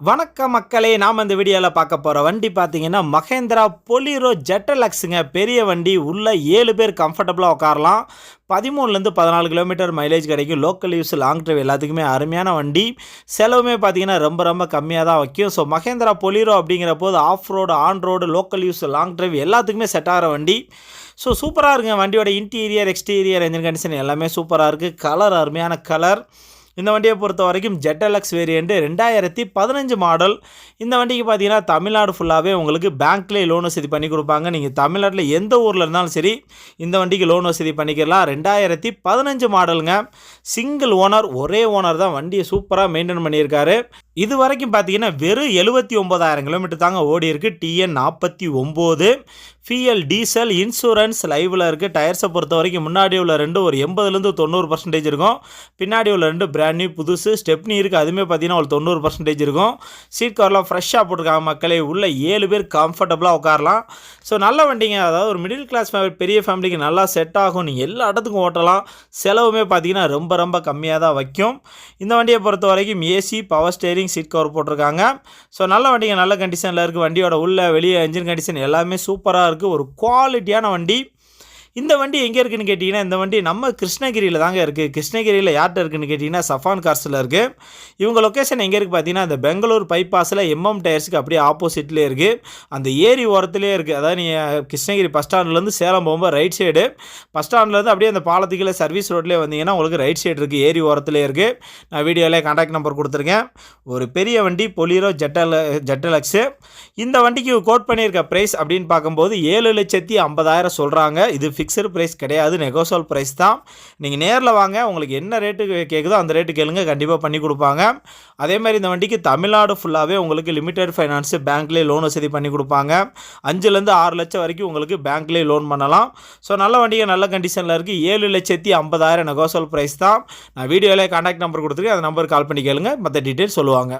வணக்க மக்களே நாம் இந்த வீடியோவில் பார்க்க போகிற வண்டி பார்த்தீங்கன்னா மகேந்திரா பொலிரோ ஜெட்டலக்ஸுங்க. பெரிய வண்டி உள்ளே ஏழு பேர் கம்ஃபர்டபுளாக உட்காரலாம். பதிமூணுலேருந்து பதினாலு கிலோமீட்டர் மைலேஜ் கிடைக்கும். லோக்கல் யூஸ் லாங் ட்ரைவ் எல்லாத்துக்குமே அருமையான வண்டி. செலவுமே பார்த்தீங்கன்னா ரொம்ப ரொம்ப கம்மியாக தான் வைக்கும். ஸோ மகேந்திரா பொலிரோ அப்படிங்கிற போது off road on road local use long drive எல்லாத்துக்குமே செட் ஆகிற வண்டி. ஸோ சூப்பராக இருக்குங்க. வண்டியோட இன்டீரியர் எக்ஸ்டீரியர் என்ஜின் கண்டிஷன் எல்லாமே சூப்பராக இருக்குது கலர் அருமையான கலர் இந்த வண்டியை பொறுத்த வரைக்கும் ஜெட்டலக்ஸ் வேரியண்ட்டு ரெண்டாயிரத்தி பதினஞ்சு மாடல் இந்த வண்டிக்கு பார்த்தீங்கன்னா தமிழ்நாடு ஃபுல்லாகவே உங்களுக்கு பேங்க்லேயே லோன் வசதி பண்ணி கொடுப்பாங்க. நீங்கள் தமிழ்நாட்டில் எந்த ஊரில் இருந்தாலும் சரி இந்த வண்டிக்கு லோன் வசதி பண்ணிக்கலாம். ரெண்டாயிரத்தி பதினஞ்சு மாடலுங்க சிங்கிள் ஓனர் ஒரே ஓனர் தான். வண்டியை சூப்பராக மெயின்டைன் பண்ணியிருக்காரு. இது வரைக்கும் பார்த்தீங்கன்னா வெறும் எழுபத்தி ஒம்பதாயிரம் கிலோமீட்டர் தாங்க ஓடி இருக்கு. டிஎன் நாற்பத்தி ஒம்பது. ஃபிஎல் டீசல் இன்சூரன்ஸ் லைவில் இருக்குது டயர்ஸை பொறுத்த வரைக்கும் முன்னாடி உள்ள ரெண்டு ஒரு எண்பதுலேருந்து தொண்ணூறு பர்சன்டேஜ் இருக்கும். பின்னாடி உள்ள ரெண்டு பிராண்ட் நியூ புதுசு. ஸ்டெப்னி இருக்குது அதுவுமே பார்த்தீங்கன்னா ஒரு தொண்ணூறு பர்சன்டேஜ் இருக்கும். சீட் கவர்லாம் ஃப்ரெஷ்ஷாக போட்டிருக்காங்க மக்களே. உள்ள ஏழு பேர் கம்ஃபர்டபுளாக உட்காரலாம். ஸோ நல்ல வண்டிங்க. அதாவது ஒரு மிடில் கிளாஸ் பெரிய ஃபேமிலிக்கு நல்லா செட் ஆகும். நீங்கள் எல்லா இடத்துக்கும் ஓட்டலாம். செலவுமே பார்த்தீங்கன்னா ரொம்ப ரொம்ப கம்மியாக தான் வைக்கும். இந்த வண்டியை பொறுத்த வரைக்கும் AC power steering seat cover போட்டிருக்காங்க. ஸோ நல்ல வண்டிங்க நல்ல கண்டிஷனில் இருக்குது வண்டியோட உள்ள வெளியே இன்ஜின் கண்டிஷன் எல்லாமே சூப்பராக இருக்குது ஒரு குவாலிட்டியான வண்டி. இந்த வண்டி எங்கே இருக்குதுன்னு கேட்டிங்கன்னா இந்த வண்டி நம்ம கிருஷ்ணகிரியில் தாங்க இருக்குது கிருஷ்ணகிரியில் யார்கிட்ட இருக்குன்னு கேட்டிங்கன்னா சஃபான் கார்ஸில் இருக்குது இவங்க லொக்கேஷன் எங்கே இருக்குது பார்த்தீங்கன்னா இந்த பெங்களூர் பைபாஸில் எம்எம் டயர்ஸுக்கு அப்படியே ஆப்போசிட்லேயே இருக்குது அந்த ஏரி ஓரத்துலேயே இருக்குது அதாவது நீ கிருஷ்ணகிரி பஸ் ஸ்டாண்ட்லேருந்து சேலம் போகும்போது ரைட் சைடு பஸ் ஸ்டாண்ட்லேருந்து அப்படியே அந்த பாலத்துக்குள்ள சர்வீஸ் ரோட்லேயே வந்தீங்கன்னா உங்களுக்கு ரைட் சைடு இருக்குது ஏரி ஓரத்துலேயே இருக்குது நான் வீடியோவில் காண்டாக்ட் நம்பர் கொடுத்துருக்கேன். ஒரு பெரிய வண்டி பொலியரோ ஜெட்டல் ஜெட்டலக்ஸு இந்த வண்டிக்கு கோட் பண்ணியிருக்க ப்ரைஸ் அப்படின்னு பார்க்கும்போது ஏழு லட்சத்தி ஐம்பதாயிரம் சொல்கிறாங்க இது ஃபிக்ஸடு ப்ரைஸ் கிடையாது நெகோசோல் ப்ரைஸ் தான். நீங்கள் நேரில் வாங்க உங்களுக்கு என்ன ரேட்டு கேட்குதோ அந்த ரேட்டு கேளுங்க கண்டிப்பாக பண்ணி கொடுப்பாங்க. அதே மாதிரி இந்த வண்டிக்கு தமிழ்நாடு ஃபுல்லாகவே உங்களுக்கு லிமிடெட் ஃபைனான்ஸு பேங்க்லேயே லோன் வசதி பண்ணி கொடுப்பாங்க. அஞ்சுலேருந்து ஆறு லட்சம் வரைக்கும் உங்களுக்கு பேங்க்லேயே லோன் பண்ணலாம். ஸோ நல்ல வண்டிகள் நல்ல கண்டிஷனில் இருக்குது ஏழு லட்சத்தி ஐம்பதாயிரம் நெகோசோல் ப்ரைஸ் தான். நான் வீடியோவில் கான்டாக்ட் நம்பர் கொடுத்துருக்கேன். அந்த நம்பருக்கு கால் பண்ணி கேளுங்க. மற்ற டீட்டெயில் சொல்லுவாங்க.